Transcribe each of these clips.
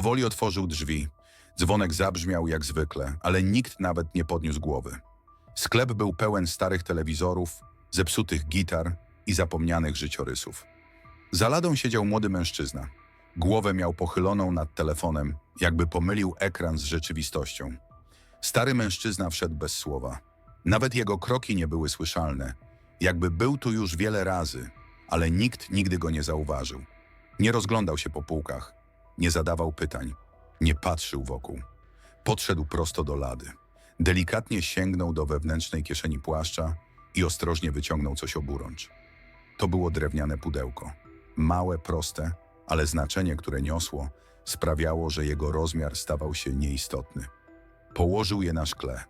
Powoli otworzył drzwi. Dzwonek zabrzmiał jak zwykle, ale nikt nawet nie podniósł głowy. Sklep był pełen starych telewizorów, zepsutych gitar i zapomnianych życiorysów. Za ladą siedział młody mężczyzna. Głowę miał pochyloną nad telefonem, jakby pomylił ekran z rzeczywistością. Stary mężczyzna wszedł bez słowa. Nawet jego kroki nie były słyszalne, jakby był tu już wiele razy, ale nikt nigdy go nie zauważył. Nie rozglądał się po półkach, nie zadawał pytań, nie patrzył wokół. Podszedł prosto do lady. Delikatnie sięgnął do wewnętrznej kieszeni płaszcza i ostrożnie wyciągnął coś oburącz. To było drewniane pudełko. Małe, proste, ale znaczenie, które niosło, sprawiało, że jego rozmiar stawał się nieistotny. Położył je na szkle.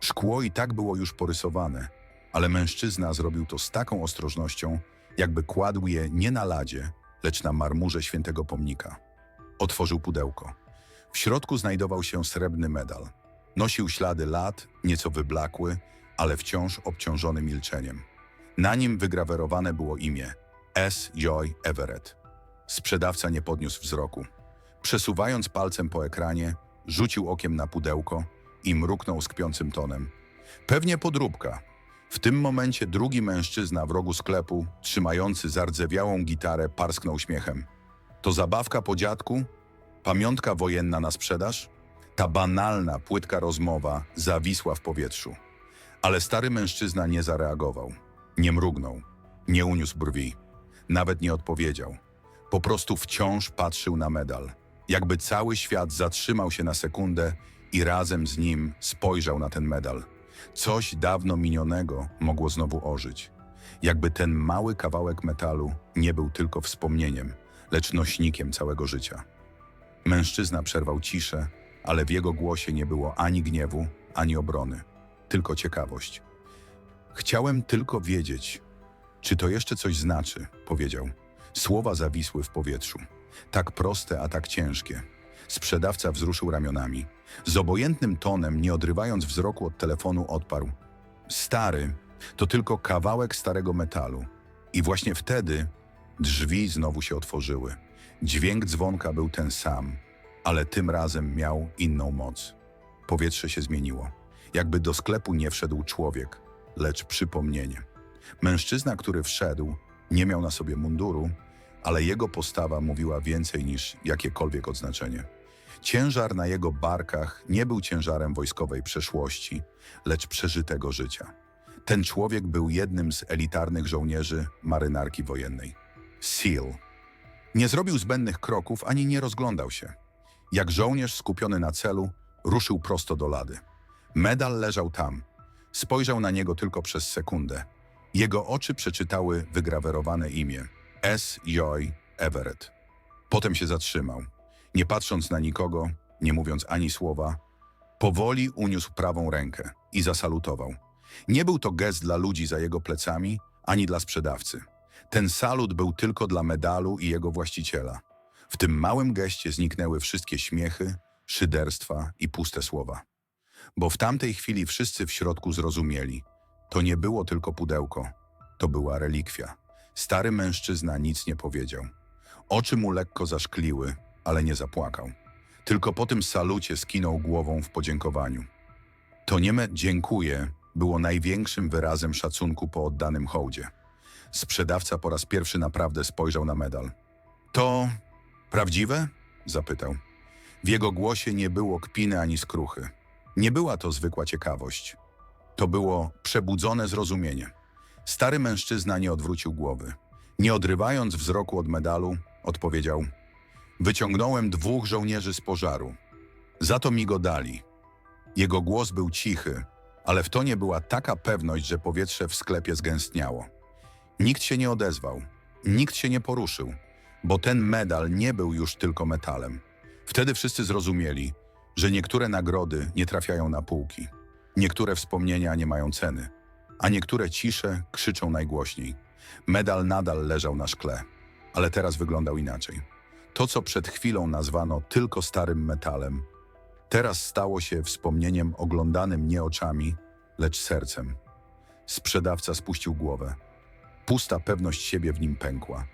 Szkło i tak było już porysowane, ale mężczyzna zrobił to z taką ostrożnością, jakby kładł je nie na ladzie, lecz na marmurze świętego pomnika. Otworzył pudełko. W środku znajdował się srebrny medal. Nosił ślady lat, nieco wyblakły, ale wciąż obciążony milczeniem. Na nim wygrawerowane było imię S. Joy Everett. Sprzedawca nie podniósł wzroku. Przesuwając palcem po ekranie, rzucił okiem na pudełko i mruknął skpiącym tonem. Pewnie podróbka. W tym momencie drugi mężczyzna w rogu sklepu, trzymający zardzewiałą gitarę, parsknął śmiechem. To zabawka po dziadku? Pamiątka wojenna na sprzedaż? Ta banalna, płytka rozmowa zawisła w powietrzu. Ale stary mężczyzna nie zareagował. Nie mrugnął. Nie uniósł brwi. Nawet nie odpowiedział. Po prostu wciąż patrzył na medal. Jakby cały świat zatrzymał się na sekundę i razem z nim spojrzał na ten medal. Coś dawno minionego mogło znowu ożyć. Jakby ten mały kawałek metalu nie był tylko wspomnieniem, lecz nośnikiem całego życia. Mężczyzna przerwał ciszę, ale w jego głosie nie było ani gniewu, ani obrony, tylko ciekawość. Chciałem tylko wiedzieć, czy to jeszcze coś znaczy, powiedział. Słowa zawisły w powietrzu. Tak proste, a tak ciężkie. Sprzedawca wzruszył ramionami. Z obojętnym tonem, nie odrywając wzroku od telefonu, odparł. Stary, to tylko kawałek starego metalu. I właśnie wtedy drzwi znowu się otworzyły. Dźwięk dzwonka był ten sam, ale tym razem miał inną moc. Powietrze się zmieniło. Jakby do sklepu nie wszedł człowiek, lecz przypomnienie. Mężczyzna, który wszedł, nie miał na sobie munduru, ale jego postawa mówiła więcej niż jakiekolwiek odznaczenie. Ciężar na jego barkach nie był ciężarem wojskowej przeszłości, lecz przeżytego życia. Ten człowiek był jednym z elitarnych żołnierzy marynarki wojennej. SEAL. Nie zrobił zbędnych kroków ani nie rozglądał się. Jak żołnierz skupiony na celu, ruszył prosto do lady. Medal leżał tam. Spojrzał na niego tylko przez sekundę. Jego oczy przeczytały wygrawerowane imię S. Joy Everett. Potem się zatrzymał. Nie patrząc na nikogo, nie mówiąc ani słowa, powoli uniósł prawą rękę i zasalutował. Nie był to gest dla ludzi za jego plecami, ani dla sprzedawcy. Ten salut był tylko dla medalu i jego właściciela. W tym małym geście zniknęły wszystkie śmiechy, szyderstwa i puste słowa. Bo w tamtej chwili wszyscy w środku zrozumieli. To nie było tylko pudełko, to była relikwia. Stary mężczyzna nic nie powiedział. Oczy mu lekko zaszkliły, ale nie zapłakał. Tylko po tym salucie skinął głową w podziękowaniu. To nieme dziękuję było największym wyrazem szacunku po oddanym hołdzie. Sprzedawca po raz pierwszy naprawdę spojrzał na medal. To prawdziwe? zapytał. W jego głosie nie było kpiny ani skruchy. Nie była to zwykła ciekawość. To było przebudzone zrozumienie. Stary mężczyzna nie odwrócił głowy. Nie odrywając wzroku od medalu, odpowiedział: Wyciągnąłem dwóch żołnierzy z pożaru. Za to mi go dali. Jego głos był cichy, ale w tonie była taka pewność, że powietrze w sklepie zgęstniało. Nikt się nie odezwał, nikt się nie poruszył, bo ten medal nie był już tylko metalem. Wtedy wszyscy zrozumieli, że niektóre nagrody nie trafiają na półki, niektóre wspomnienia nie mają ceny, a niektóre cisze krzyczą najgłośniej. Medal nadal leżał na szkle, ale teraz wyglądał inaczej. To, co przed chwilą nazwano tylko starym metalem, teraz stało się wspomnieniem oglądanym nie oczami, lecz sercem. Sprzedawca spuścił głowę. Pusta pewność siebie w nim pękła.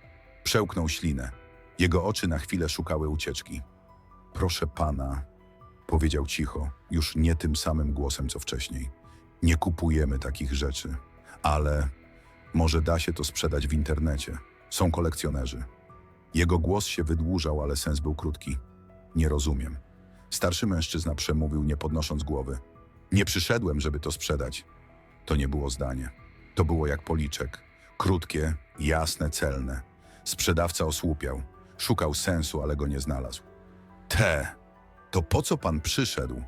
Przełknął ślinę. Jego oczy na chwilę szukały ucieczki. proszę pana, powiedział cicho, już nie tym samym głosem co wcześniej. Nie kupujemy takich rzeczy, ale może da się to sprzedać w internecie. Są kolekcjonerzy. Jego głos się wydłużał, ale sens był krótki. Nie rozumiem. Starszy mężczyzna przemówił, nie podnosząc głowy. Nie przyszedłem, żeby to sprzedać. To nie było zdanie. To było jak policzek. Krótkie, jasne, celne. Sprzedawca osłupiał. Szukał sensu, ale go nie znalazł. Te, to po co pan przyszedł?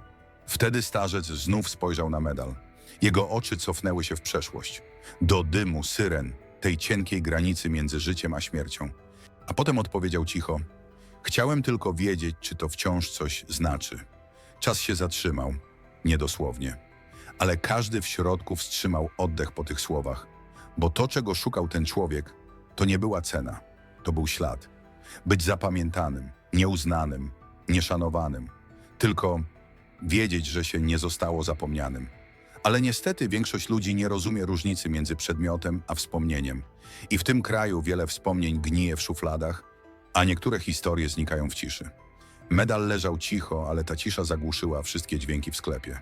Wtedy starzec znów spojrzał na medal. Jego oczy cofnęły się w przeszłość. Do dymu, syren, tej cienkiej granicy między życiem a śmiercią. A potem odpowiedział cicho: Chciałem tylko wiedzieć, czy to wciąż coś znaczy. Czas się zatrzymał, niedosłownie. Ale każdy w środku wstrzymał oddech po tych słowach, bo to, czego szukał ten człowiek, to nie była cena, to był ślad. Być zapamiętanym, nieuznanym, nieszanowanym. Tylko wiedzieć, że się nie zostało zapomnianym. Ale niestety większość ludzi nie rozumie różnicy między przedmiotem a wspomnieniem. I w tym kraju wiele wspomnień gnije w szufladach, a niektóre historie znikają w ciszy. Medal leżał cicho, ale ta cisza zagłuszyła wszystkie dźwięki w sklepie.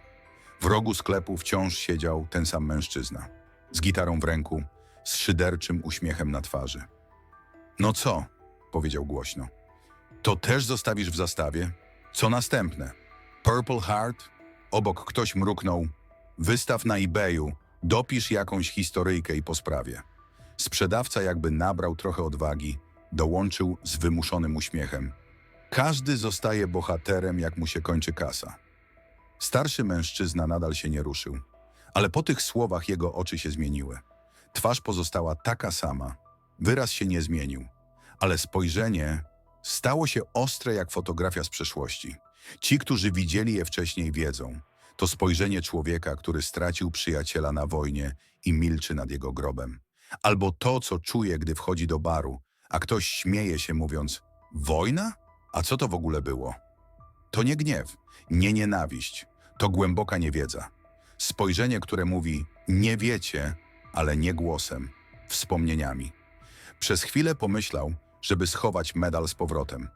W rogu sklepu wciąż siedział ten sam mężczyzna, z gitarą w ręku, z szyderczym uśmiechem na twarzy. No co? powiedział głośno. To też zostawisz w zastawie? Co następne? Purple Heart? Obok ktoś mruknął. Wystaw na eBayu, dopisz jakąś historyjkę i po sprawie. Sprzedawca jakby nabrał trochę odwagi, dołączył z wymuszonym uśmiechem. Każdy zostaje bohaterem, jak mu się kończy kasa. Starszy mężczyzna nadal się nie ruszył, ale po tych słowach jego oczy się zmieniły. Twarz pozostała taka sama, wyraz się nie zmienił, ale spojrzenie stało się ostre jak fotografia z przeszłości. Ci, którzy widzieli je wcześniej, wiedzą. To spojrzenie człowieka, który stracił przyjaciela na wojnie i milczy nad jego grobem. Albo to, co czuje, gdy wchodzi do baru, a ktoś śmieje się mówiąc: Wojna? A co to w ogóle było? To nie gniew, nie nienawiść, to głęboka niewiedza. Spojrzenie, które mówi: Nie wiecie, ale nie głosem, wspomnieniami. Przez chwilę pomyślał, żeby schować medal z powrotem,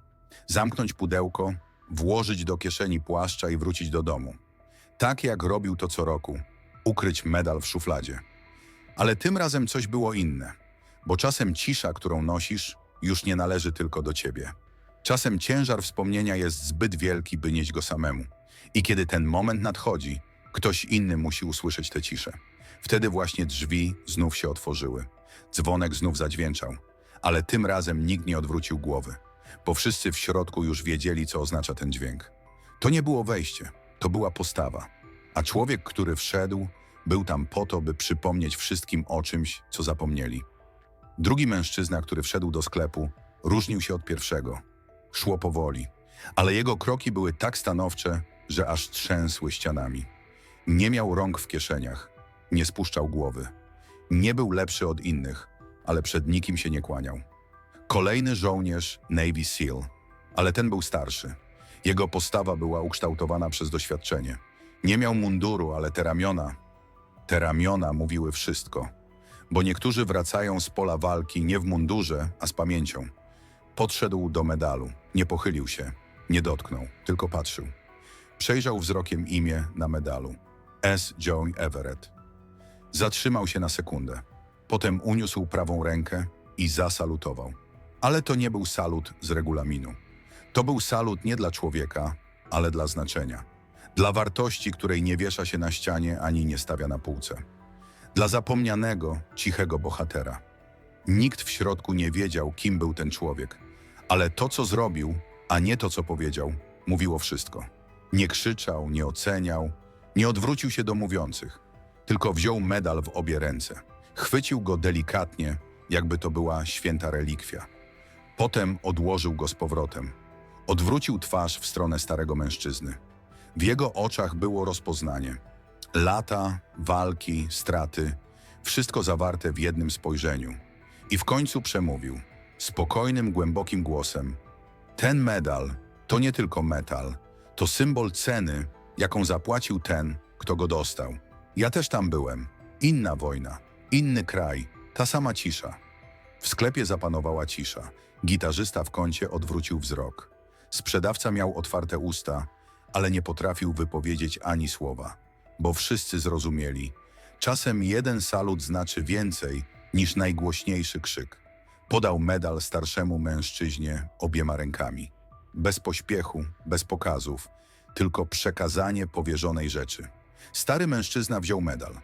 zamknąć pudełko, włożyć do kieszeni płaszcza i wrócić do domu. Tak jak robił to co roku, ukryć medal w szufladzie. Ale tym razem coś było inne, bo czasem cisza, którą nosisz, już nie należy tylko do ciebie. Czasem ciężar wspomnienia jest zbyt wielki, by nieść go samemu. I kiedy ten moment nadchodzi, ktoś inny musi usłyszeć tę ciszę. Wtedy właśnie drzwi znów się otworzyły. Dzwonek znów zadźwięczał, ale tym razem nikt nie odwrócił głowy, bo wszyscy w środku już wiedzieli, co oznacza ten dźwięk. To nie było wejście, to była postawa. A człowiek, który wszedł, był tam po to, by przypomnieć wszystkim o czymś, co zapomnieli. Drugi mężczyzna, który wszedł do sklepu, różnił się od pierwszego. Szło powoli, ale jego kroki były tak stanowcze, że aż trzęsły ścianami. Nie miał rąk w kieszeniach, nie spuszczał głowy. Nie był lepszy od innych, ale przed nikim się nie kłaniał. Kolejny żołnierz Navy SEAL, ale ten był starszy. Jego postawa była ukształtowana przez doświadczenie. Nie miał munduru, ale te ramiona, te ramiona mówiły wszystko. Bo niektórzy wracają z pola walki nie w mundurze, a z pamięcią. Podszedł do medalu, nie pochylił się, nie dotknął, tylko patrzył. Przejrzał wzrokiem imię na medalu. S. Joy Everett. Zatrzymał się na sekundę. Potem uniósł prawą rękę i zasalutował. Ale to nie był salut z regulaminu. To był salut nie dla człowieka, ale dla znaczenia. Dla wartości, której nie wiesza się na ścianie ani nie stawia na półce. Dla zapomnianego, cichego bohatera. Nikt w środku nie wiedział, kim był ten człowiek, ale to, co zrobił, a nie to, co powiedział, mówiło wszystko. Nie krzyczał, nie oceniał, nie odwrócił się do mówiących, tylko wziął medal w obie ręce. Chwycił go delikatnie, jakby to była święta relikwia. Potem odłożył go z powrotem. Odwrócił twarz w stronę starego mężczyzny. W jego oczach było rozpoznanie. Lata, walki, straty, wszystko zawarte w jednym spojrzeniu. I w końcu przemówił, spokojnym, głębokim głosem: Ten medal to nie tylko metal, to symbol ceny, jaką zapłacił ten, kto go dostał. Ja też tam byłem. Inna wojna, inny kraj, ta sama cisza. W sklepie zapanowała cisza. Gitarzysta w kącie odwrócił wzrok. Sprzedawca miał otwarte usta, ale nie potrafił wypowiedzieć ani słowa, bo wszyscy zrozumieli. Czasem jeden salut znaczy więcej niż najgłośniejszy krzyk. Podał medal starszemu mężczyźnie obiema rękami. Bez pośpiechu, bez pokazów, tylko przekazanie powierzonej rzeczy. Stary mężczyzna wziął medal,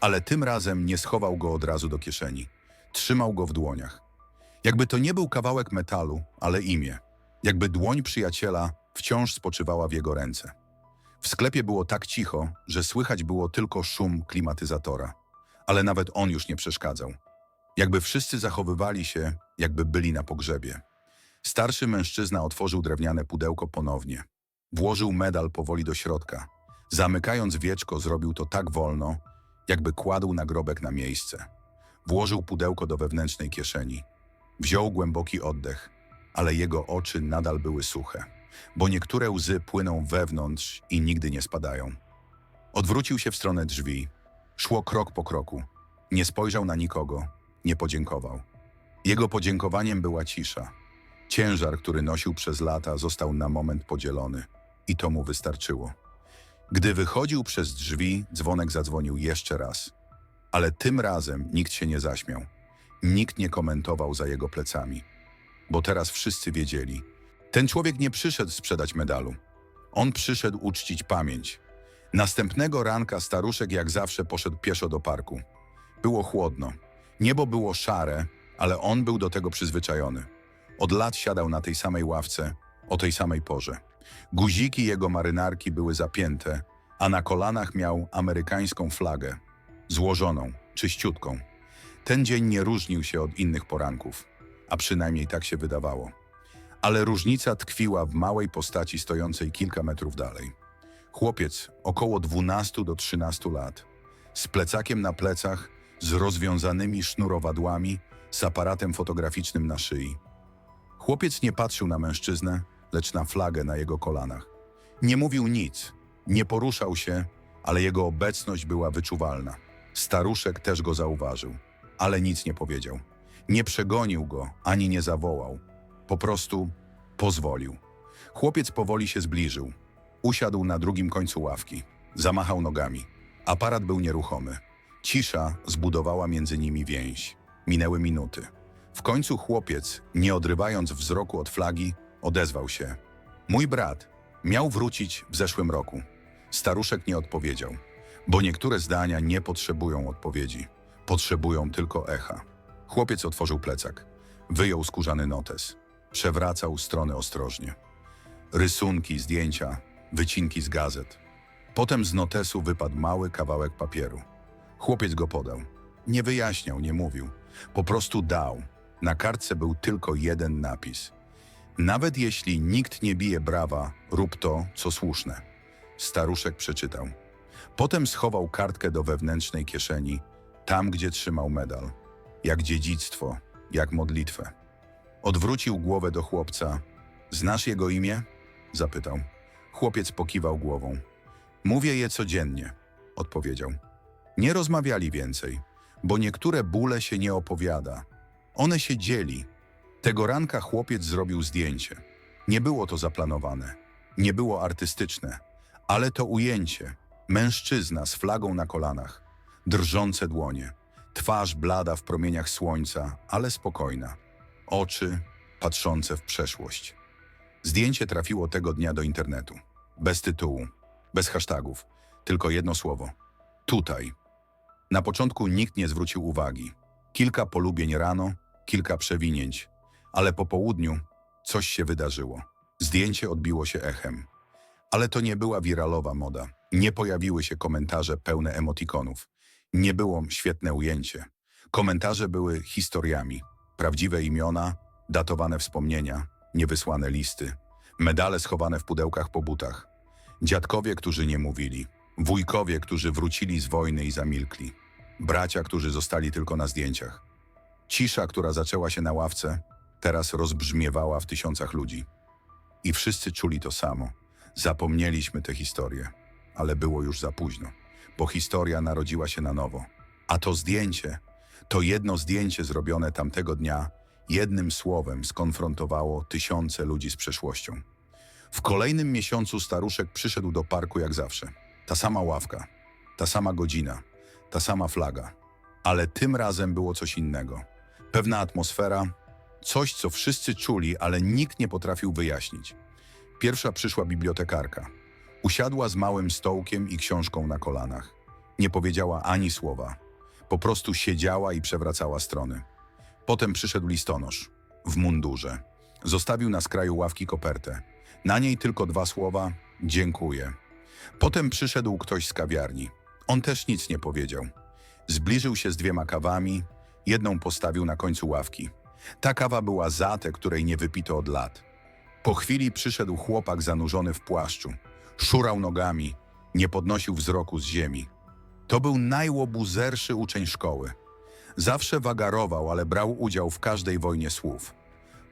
ale tym razem nie schował go od razu do kieszeni. Trzymał go w dłoniach. Jakby to nie był kawałek metalu, ale imię. Jakby dłoń przyjaciela wciąż spoczywała w jego ręce. W sklepie było tak cicho, że słychać było tylko szum klimatyzatora. Ale nawet on już nie przeszkadzał. Jakby wszyscy zachowywali się, jakby byli na pogrzebie. Starszy mężczyzna otworzył drewniane pudełko ponownie. Włożył medal powoli do środka. Zamykając wieczko, zrobił to tak wolno, jakby kładł nagrobek na miejsce. Włożył pudełko do wewnętrznej kieszeni. Wziął głęboki oddech, ale jego oczy nadal były suche, bo niektóre łzy płyną wewnątrz i nigdy nie spadają. Odwrócił się w stronę drzwi. Szło krok po kroku. Nie spojrzał na nikogo, nie podziękował. Jego podziękowaniem była cisza. Ciężar, który nosił przez lata, został na moment podzielony i to mu wystarczyło. Gdy wychodził przez drzwi, dzwonek zadzwonił jeszcze raz. Ale tym razem nikt się nie zaśmiał. Nikt nie komentował za jego plecami. Bo teraz wszyscy wiedzieli. Ten człowiek nie przyszedł sprzedać medalu. On przyszedł uczcić pamięć. Następnego ranka staruszek jak zawsze poszedł pieszo do parku. Było chłodno. Niebo było szare, ale on był do tego przyzwyczajony. Od lat siadał na tej samej ławce, o tej samej porze. Guziki jego marynarki były zapięte, a na kolanach miał amerykańską flagę, złożoną, czyściutką. Ten dzień nie różnił się od innych poranków, a przynajmniej tak się wydawało. Ale różnica tkwiła w małej postaci stojącej kilka metrów dalej. Chłopiec około 12 do 13 lat, z plecakiem na plecach, z rozwiązanymi sznurowadłami, z aparatem fotograficznym na szyi. Chłopiec nie patrzył na mężczyznę, lecz na flagę na jego kolanach. Nie mówił nic, nie poruszał się, ale jego obecność była wyczuwalna. Staruszek też go zauważył, ale nic nie powiedział. Nie przegonił go, ani nie zawołał. Po prostu pozwolił. Chłopiec powoli się zbliżył. Usiadł na drugim końcu ławki. Zamachał nogami. Aparat był nieruchomy. Cisza zbudowała między nimi więź. Minęły minuty. W końcu chłopiec, nie odrywając wzroku od flagi, odezwał się. Mój brat miał wrócić w zeszłym roku. Staruszek nie odpowiedział, bo niektóre zdania nie potrzebują odpowiedzi. Potrzebują tylko echa. Chłopiec otworzył plecak. Wyjął skórzany notes. Przewracał strony ostrożnie. Rysunki, zdjęcia, wycinki z gazet. Potem z notesu wypadł mały kawałek papieru. Chłopiec go podał. Nie wyjaśniał, nie mówił. Po prostu dał. Na kartce był tylko jeden napis. Nawet jeśli nikt nie bije brawa, rób to, co słuszne. Staruszek przeczytał. Potem schował kartkę do wewnętrznej kieszeni, tam gdzie trzymał medal. Jak dziedzictwo, jak modlitwę. Odwrócił głowę do chłopca. Znasz jego imię? Zapytał. Chłopiec pokiwał głową. Mówię je codziennie, odpowiedział. Nie rozmawiali więcej, bo niektóre bóle się nie opowiada. One się dzieli. Tego ranka chłopiec zrobił zdjęcie. Nie było to zaplanowane, nie było artystyczne, ale to ujęcie. Mężczyzna z flagą na kolanach, drżące dłonie, twarz blada w promieniach słońca, ale spokojna, oczy patrzące w przeszłość. Zdjęcie trafiło tego dnia do internetu. Bez tytułu, bez hashtagów, tylko jedno słowo. Tutaj. Na początku nikt nie zwrócił uwagi. Kilka polubień rano, kilka przewinięć, ale po południu coś się wydarzyło. Zdjęcie odbiło się echem. Ale to nie była wiralowa moda. Nie pojawiły się komentarze pełne emotikonów. Nie było świetne ujęcie. Komentarze były historiami. Prawdziwe imiona, datowane wspomnienia, niewysłane listy, medale schowane w pudełkach po butach. Dziadkowie, którzy nie mówili. Wujkowie, którzy wrócili z wojny i zamilkli. Bracia, którzy zostali tylko na zdjęciach. Cisza, która zaczęła się na ławce, teraz rozbrzmiewała w tysiącach ludzi. I wszyscy czuli to samo. Zapomnieliśmy tę historię, ale było już za późno, bo historia narodziła się na nowo. A to zdjęcie, to jedno zdjęcie zrobione tamtego dnia, jednym słowem skonfrontowało tysiące ludzi z przeszłością. W kolejnym miesiącu staruszek przyszedł do parku jak zawsze. Ta sama ławka, ta sama godzina, ta sama flaga. Ale tym razem było coś innego. Pewna atmosfera, coś co wszyscy czuli, ale nikt nie potrafił wyjaśnić. Pierwsza przyszła bibliotekarka. Usiadła z małym stołkiem i książką na kolanach. Nie powiedziała ani słowa. Po prostu siedziała i przewracała strony. Potem przyszedł listonosz, w mundurze. Zostawił na skraju ławki kopertę. Na niej tylko dwa słowa dziękuję. Potem przyszedł ktoś z kawiarni. On też nic nie powiedział. Zbliżył się z dwiema kawami, jedną postawił na końcu ławki. Ta kawa była za tę, której nie wypito od lat. Po chwili przyszedł chłopak zanurzony w płaszczu. Szurał nogami, nie podnosił wzroku z ziemi. To był najłobuzerszy uczeń szkoły. Zawsze wagarował, ale brał udział w każdej wojnie słów.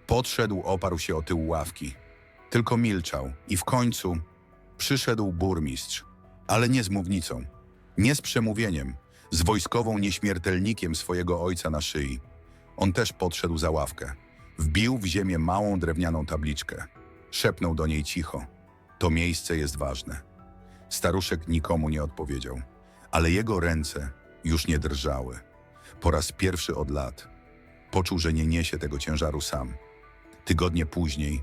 Podszedł, oparł się o tył ławki. Tylko milczał i w końcu przyszedł burmistrz, ale nie z mównicą, nie z przemówieniem, z wojskową nieśmiertelnikiem swojego ojca na szyi. On też podszedł za ławkę. Wbił w ziemię małą drewnianą tabliczkę. Szepnął do niej cicho. To miejsce jest ważne. Staruszek nikomu nie odpowiedział, ale jego ręce już nie drżały. Po raz pierwszy od lat poczuł, że nie niesie tego ciężaru sam. Tygodnie później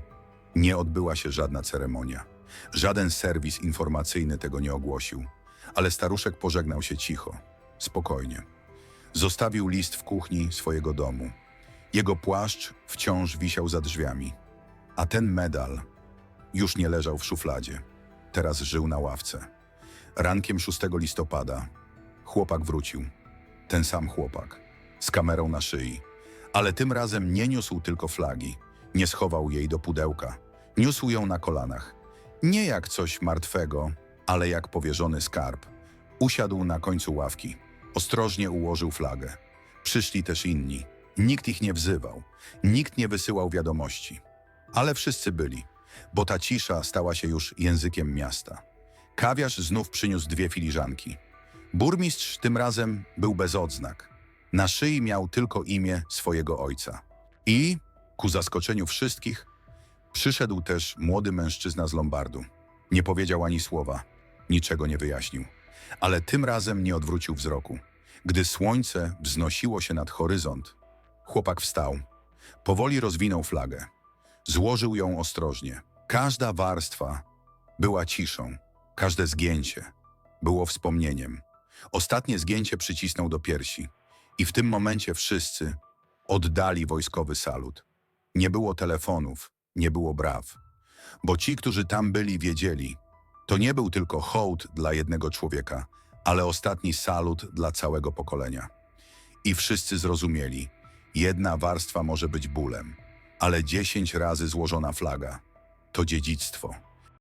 nie odbyła się żadna ceremonia. Żaden serwis informacyjny tego nie ogłosił, ale staruszek pożegnał się cicho, spokojnie. Zostawił list w kuchni swojego domu. Jego płaszcz wciąż wisiał za drzwiami, a ten medal już nie leżał w szufladzie. Teraz żył na ławce. Rankiem 6 listopada chłopak wrócił. Ten sam chłopak, z kamerą na szyi. Ale tym razem nie niósł tylko flagi. Nie schował jej do pudełka. Niósł ją na kolanach. Nie jak coś martwego, ale jak powierzony skarb. Usiadł na końcu ławki. Ostrożnie ułożył flagę. Przyszli też inni. Nikt ich nie wzywał. Nikt nie wysyłał wiadomości. Ale wszyscy byli, bo ta cisza stała się już językiem miasta. Kawiarz znów przyniósł dwie filiżanki. Burmistrz tym razem był bez odznak. Na szyi miał tylko imię swojego ojca. I, ku zaskoczeniu wszystkich, przyszedł też młody mężczyzna z Lombardu. Nie powiedział ani słowa, niczego nie wyjaśnił, ale tym razem nie odwrócił wzroku. Gdy słońce wznosiło się nad horyzont, chłopak wstał. Powoli rozwinął flagę. Złożył ją ostrożnie. Każda warstwa była ciszą, każde zgięcie było wspomnieniem. Ostatnie zgięcie przycisnął do piersi i w tym momencie wszyscy oddali wojskowy salut. Nie było telefonów, nie było braw, bo ci, którzy tam byli, wiedzieli, to nie był tylko hołd dla jednego człowieka, ale ostatni salut dla całego pokolenia. I wszyscy zrozumieli, jedna warstwa może być bólem, ale dziesięć razy złożona flaga to dziedzictwo.